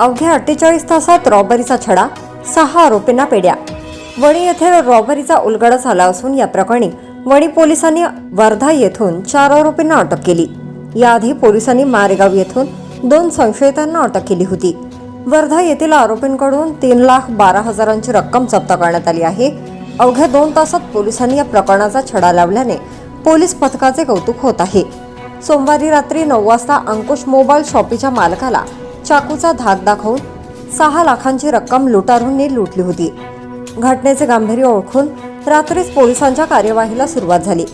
अवघ्या अठ्ठेचाळीस तासात रॉबरीचा छडा सहा आरोपींना पेड्या. वणी येथे रॉबरीचा उलगडा झाला असून या प्रकरणी वणी पोलिसांनी वर्धा येथून चार आरोपींना अटक केली. याआधी पोलिसांनी मारेगाव येथून दोन संशयितांना अटक केली होती. वर्धा येथील आरोपींकडून तीन लाख बारा हजारांची रक्कम जप्त करण्यात आली आहे. अवघ्या दोन तासात पोलिसांनी या प्रकरणाचा छडा लावल्याने पोलीस पथकाचे कौतुक होत आहे. सोमवारी रात्री नऊ वाजता अंकुश मोबाईल शॉपीच्या मालकाला चाकूचा धाक दाखवून सहा लाखांची रक्कम लुटारूंनी लुटली होती. घटनेचे गांभीर्य ओळखून रात्रीच पोलिसांच्या कार्यवाहीला सुरुवात झाली.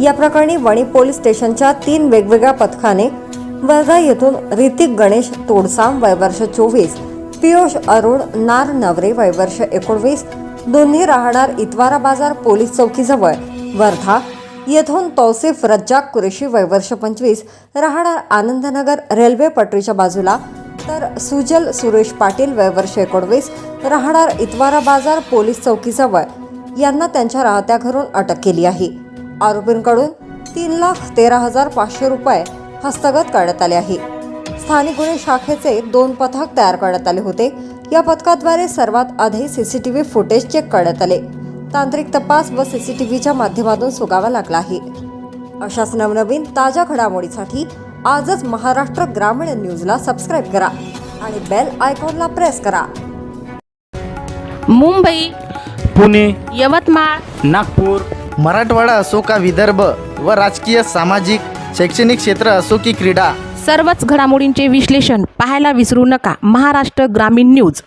या प्रकरणी वणी पोलीस स्टेशनच्या तीन वेगवेगळ्या पथकाने वर्धा येथून ऋतिक गणेश तोडसाम वय वर्ष चोवीस पियुष अरुण नार नवरे वय वर्ष एकोणवीस दोन्ही राहणार इतवारा बाजार पोलीस चौकीजवळ. वर्धा येथून तौसिफ रज्जाक कुरेशी वय वर्ष पंचवीस राहणार आनंदनगर रेल्वे पटरीच्या बाजूला तर सुजल सुरेश पाटील वय वर्ष एकोणवीस राहणार इतवारा बाजार पोलीस चौकीजवळ. यांना त्यांच्या राहत्या घरून अटक केली आहे. आरोपींकडून तीन लाख तेरा हजार पाचशे रुपये हस्तगत करण्यात आले आहे. स्थानिक गुन्हे शाखेचे दोन पथक तयार करण्यात आले होते. या पथकाद्वारे सर्वात आधी सीसीटीव्ही फुटेज चेक करण्यात आले. तांत्रिक तपास व सीसीटीव्हीच्या माध्यमातून सुगावा लागला आहे. अशाच नवनवीन ताज्या घडामोडीसाठी आजच महाराष्ट्र ग्रामीण न्यूजला सबस्क्राईब करा आणि बेल आयकॉनला प्रेस करा. मुंबई पुणे यवतमाळ नागपूर मराठवाडा असो का विदर्भ व राजकीय सामाजिक शैक्षणिक क्षेत्र असो की क्रीडा सर्वच घडामोडींचे विश्लेषण पाहायला विसरू नका. महाराष्ट्र ग्रामीण न्यूज.